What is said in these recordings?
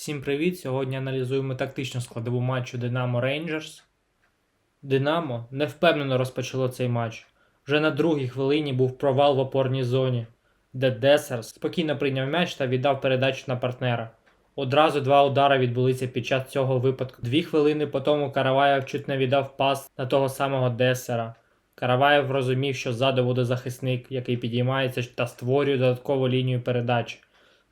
Всім привіт! Сьогодні аналізуємо тактичну складову матчу Динамо Рейнджерс. Динамо невпевнено розпочало цей матч. Вже на другій хвилині був провал в опорній зоні, де Десер спокійно прийняв м'яч та віддав передачу на партнера. Одразу два удари відбулися під час цього випадку. Дві хвилини по тому Караваєв чуть не віддав пас на того самого Десера. Караваєв розумів, що ззаду буде захисник, який підіймається та створює додаткову лінію передач.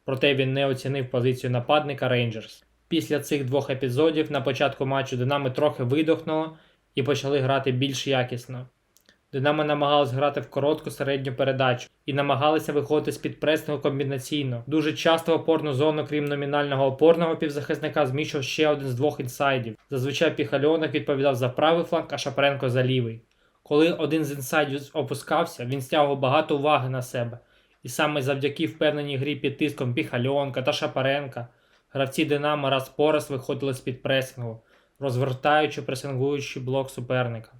Проте він не оцінив позицію нападника Рейнджерс. Після цих двох епізодів на початку матчу Динамо трохи видохнуло і почали грати більш якісно. Динамо намагалось грати в коротку середню передачу і намагалися виходити з-під пресингу комбінаційно. Дуже часто в опорну зону, крім номінального опорного півзахисника, зміщував ще один з двох інсайдів. Зазвичай Піхальонок відповідав за правий фланг, а Шапаренко за лівий. Коли один з інсайдів опускався, він стягував багато уваги на себе. І саме завдяки впевненій грі під тиском Піхальонка та Шапаренка гравці Динамо раз по раз виходили з-під пресингу, розвертаючи пресингуючий блок суперника.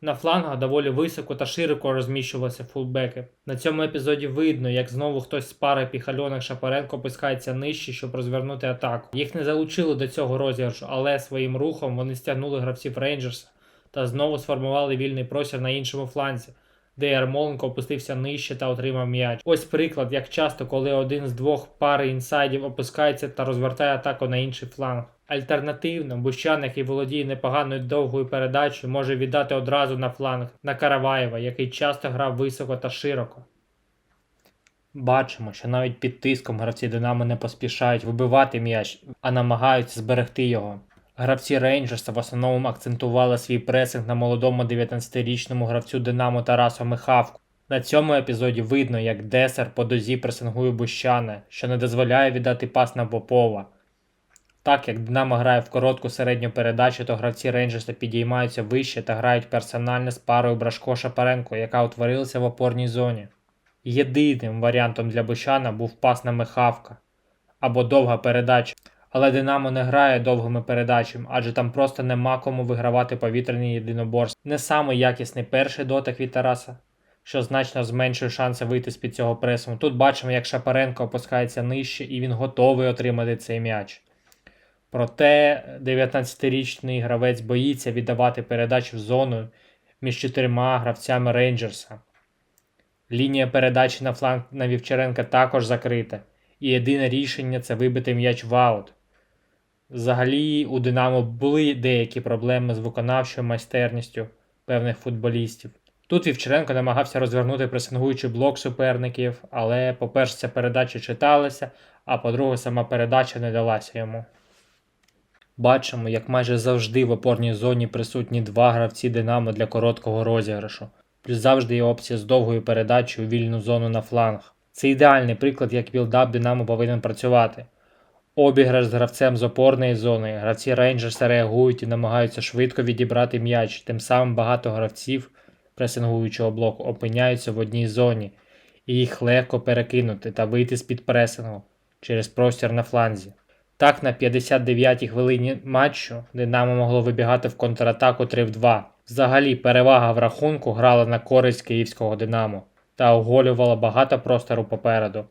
На флангах доволі високо та широко розміщувалися фулбеки. На цьому епізоді видно, як знову хтось з пари Піхальонок Шапаренко опускається нижче, щоб розвернути атаку. Їх не залучили до цього розіграшу, але своїм рухом вони стягнули гравців Рейнджерса та знову сформували вільний простір на іншому фланзі, де Ярмоленко опустився нижче та отримав м'яч. Ось приклад, як часто, коли один з двох пари інсайдів опускається та розвертає атаку на інший фланг. Альтернативно, Бущан, який володіє непоганою довгою передачею, може віддати одразу на фланг на Караваєва, який часто грав високо та широко. Бачимо, що навіть під тиском гравці Динамо не поспішають вибивати м'яч, а намагаються зберегти його. Гравці Рейнджерса в основному акцентували свій пресинг на молодому 19-річному гравцю Динамо Тарасу Михавку. На цьому епізоді видно, як Десер по дозі пресингує Бущана, що не дозволяє віддати пас на Попова. Так як Динамо грає в коротку середню передачу, то гравці Рейнджерса підіймаються вище та грають персонально з парою Брашко Шапаренко, яка утворилася в опорній зоні. Єдиним варіантом для Бущана був пас на Михавка або довга передача. Але Динамо не грає довгими передачами, адже там просто нема кому вигравати повітряні єдиноборства. Не самий якісний перший дотик від Тараса, що значно зменшує шанси вийти з під цього пресу. Тут бачимо, як Шапаренко опускається нижче і він готовий отримати цей м'яч. Проте 19-річний гравець боїться віддавати передачу в зону між чотирма гравцями Рейнджерса. Лінія передачі на фланг на Вівчаренка також закрита, і єдине рішення це вибити м'яч в аут. Взагалі, у Динамо були деякі проблеми з виконавчою майстерністю певних футболістів. Тут Вівчаренко намагався розвернути пресингуючий блок суперників, але, по-перше, ця передача читалася, а по-друге, сама передача не далася йому. Бачимо, як майже завжди в опорній зоні присутні два гравці Динамо для короткого розіграшу, плюс завжди є опція з довгою передачею у вільну зону на фланг. Це ідеальний приклад, як білдап Динамо повинен працювати. Обіграш з гравцем з опорної зони, гравці Рейнджерса реагують і намагаються швидко відібрати м'яч, тим самим багато гравців пресингуючого блоку опиняються в одній зоні, і їх легко перекинути та вийти з-під пресингу через простір на фланзі. Так, на 59-й хвилині матчу Динамо могло вибігати в контратаку 3 в 2. Взагалі, перевага в рахунку грала на користь київського Динамо та оголювала багато простору попереду.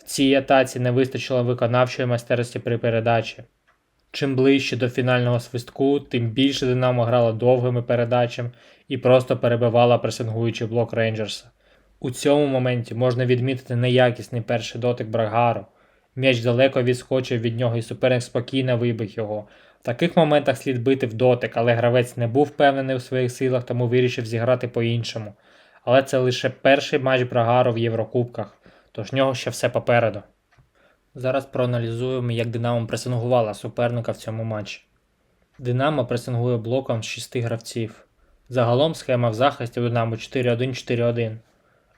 В цій атаці не вистачило виконавчої майстерності при передачі. Чим ближче до фінального свистку, тим більше Динамо грала довгими передачами і просто перебивала пресингуючий блок Рейнджерса. У цьому моменті можна відмітити неякісний перший дотик Брагару. М'яч далеко відскочив від нього і суперник спокійно вибив його. В таких моментах слід бити в дотик, але гравець не був впевнений у своїх силах, тому вирішив зіграти по-іншому. Але це лише перший матч Брагару в Єврокубках, тож в нього ще все попереду. Зараз проаналізуємо, як Динамо пресингувала суперника в цьому матчі. Динамо пресингує блоком з 6 гравців. Загалом схема в захисті у Динамо 4-1-4-1,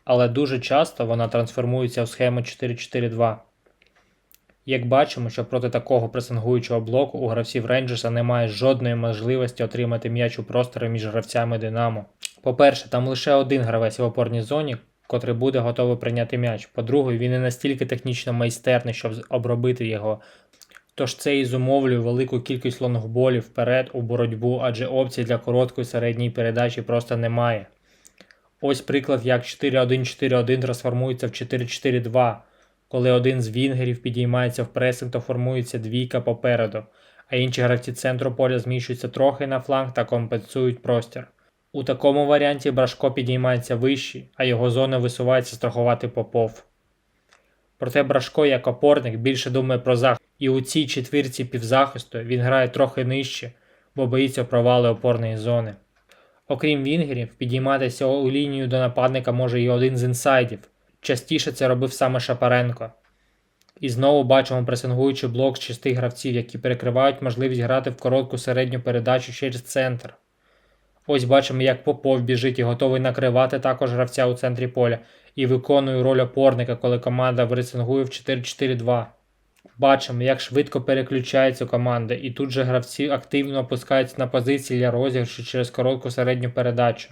але дуже часто вона трансформується в схему 4-4-2. Як бачимо, що проти такого пресингуючого блоку у гравців Рейнджерса немає жодної можливості отримати м'яч у просторі між гравцями Динамо. По-перше, там лише один гравець в опорній зоні, котрий буде готовий прийняти м'яч. По-друге, він не настільки технічно майстерний, щоб обробити його. Тож це і зумовлює велику кількість лонгболів вперед у боротьбу, адже опцій для короткої середньої передачі просто немає. Ось приклад, як 4-1-4-1 трансформується в 4-4-2, Коли один з вінгерів підіймається в пресинг, то формується двійка попереду, а інші гравці центру поля зміщуються трохи на фланг та компенсують простір. У такому варіанті Брашко підіймається вище, а його зона висувається страхувати Попов. Проте Брашко як опорник більше думає про захист, і у цій четвірці півзахисту він грає трохи нижче, бо боїться провали опорної зони. Окрім вінгерів, підійматися у лінію до нападника може і один з інсайдів. Частіше це робив саме Шапаренко. І знову бачимо пресингуючий блок з шести гравців, які перекривають можливість грати в коротку середню передачу через центр. Ось бачимо, як Попов біжить і готовий накривати також гравця у центрі поля і виконує роль опорника, коли команда пресингує в 4-4-2. Бачимо, як швидко переключаються команди, і тут же гравці активно опускаються на позиції для розіграшу через коротку середню передачу.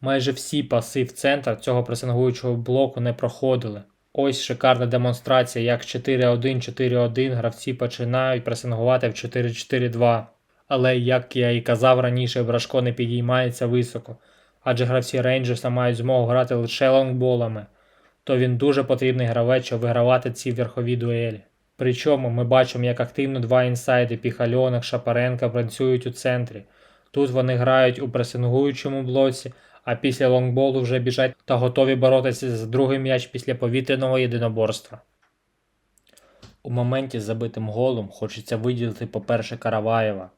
Майже всі паси в центр цього пресингуючого блоку не проходили. Ось шикарна демонстрація, як 4-1-4-1 гравці починають пресингувати в 4-4-2. Але, як я і казав раніше, Брашко не підіймається високо, адже гравці Рейнджерса мають змогу грати лише лонгболами, то він дуже потрібний гравець, щоб вигравати ці верхові дуелі. Причому ми бачимо, як активно два інсайди Піхальонок, Шапаренка працюють у центрі. Тут вони грають у пресингуючому блоці, а після лонгболу вже біжать та готові боротися за другий м'яч після повітряного єдиноборства. У моменті з забитим голом хочеться виділити, по-перше, Караваєва.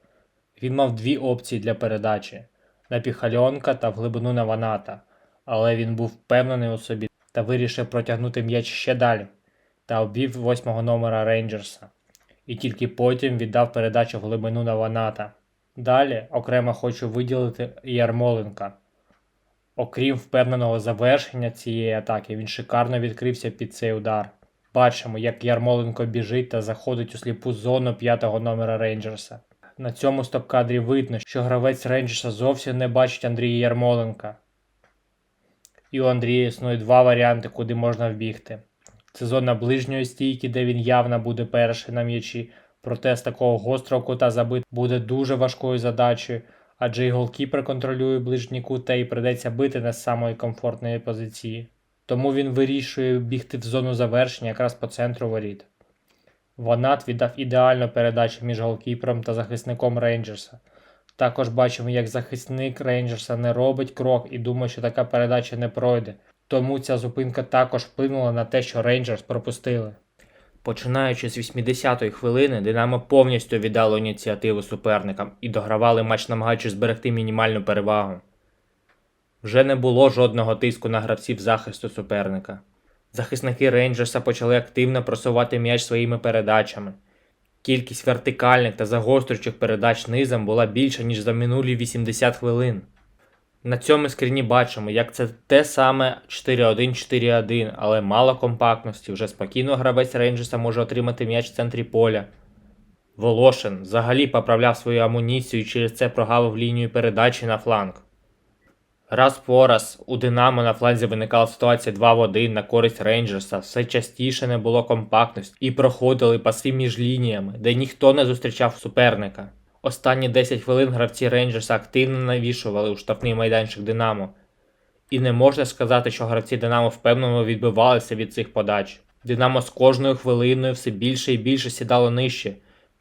Він мав дві опції для передачі на Піхальонка та в глибину на Ваната, але він був впевнений у собі та вирішив протягнути м'яч ще далі та обвів восьмого номера Рейнджерса. І тільки потім віддав передачу в глибину на Ваната. Далі окремо хочу виділити Ярмоленка. Окрім впевненого завершення цієї атаки, він шикарно відкрився під цей удар. Бачимо, як Ярмоленко біжить та заходить у сліпу зону п'ятого номера Рейнджерса. На цьому стоп-кадрі видно, що гравець Рейнджерса зовсім не бачить Андрія Ярмоленка. І у Андрія існує два варіанти, куди можна вбігти. Це зона ближньої стійки, де він явно буде перший на м'ячі, проте з такого гострого кута забити буде дуже важкою задачею, адже і голкіпер контролює ближній кут та й придеться бити не з самої комфортної позиції. Тому він вирішує бігти в зону завершення якраз по центру воріт. Ванат віддав ідеальну передачу між голкіпером та захисником Рейнджерса. Також бачимо, як захисник Рейнджерса не робить крок і думає, що така передача не пройде. Тому ця зупинка також вплинула на те, що Рейнджерс пропустили. Починаючи з 80-ї хвилини, Динамо повністю віддало ініціативу суперникам і догравали матч, намагаючись зберегти мінімальну перевагу. Вже не було жодного тиску на гравців захисту суперника. Захисники Рейнджерса почали активно просувати м'яч своїми передачами. Кількість вертикальних та загострюючих передач низом була більша, ніж за минулі 80 хвилин. На цьому скріні бачимо, як це те саме 4-1-4-1, але мало компактності. Вже спокійно гравець Рейнджерса може отримати м'яч в центрі поля. Волошин взагалі поправляв свою амуніцію і через це прогавив лінію передачі на фланг. Раз по раз у Динамо на фланзі виникала ситуація 2 в 1 на користь Рейнджерса, все частіше не було компактності і проходили паси між лініями, де ніхто не зустрічав суперника. Останні 10 хвилин гравці Рейнджерса активно навішували у штрафний майданчик Динамо. І не можна сказати, що гравці Динамо впевнено відбивалися від цих подач. Динамо з кожною хвилиною все більше і більше сідало нижче,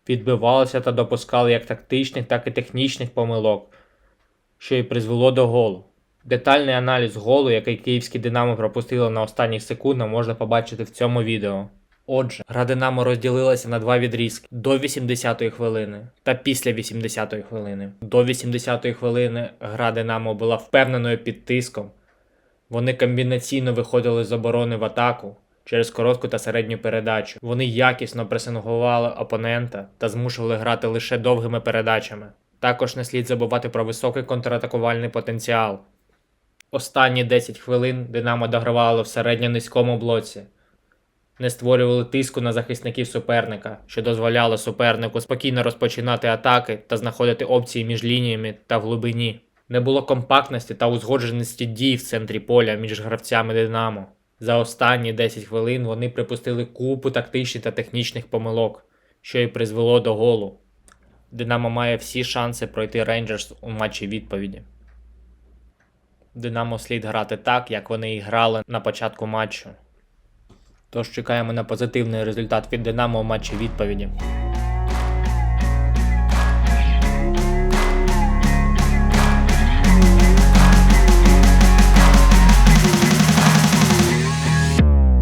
відбивалося та допускали як тактичних, так і технічних помилок, що і призвело до голу. Детальний аналіз голу, який київське Динамо пропустило на останніх секундах, можна побачити в цьому відео. Отже, гра Динамо розділилася на два відрізки до 80-ї хвилини та після 80-ї хвилини. До 80-ї хвилини гра Динамо була впевненою під тиском. Вони комбінаційно виходили з оборони в атаку через коротку та середню передачу. Вони якісно пресингували опонента та змушували грати лише довгими передачами. Також не слід забувати про високий контратакувальний потенціал. Останні 10 хвилин Динамо догравало в середньо-низькому блоці не створювали тиску на захисників суперника, що дозволяло супернику спокійно розпочинати атаки та знаходити опції між лініями та в глибині. Не було компактності та узгодженості дій в центрі поля між гравцями Динамо. За останні 10 хвилин вони припустили купу тактичних та технічних помилок, що й призвело до голу. Динамо має всі шанси пройти Рейнджерс у матчі відповіді. Динамо слід грати так, як вони і грали на початку матчу. Тож чекаємо на позитивний результат від Динамо у матчі відповіді.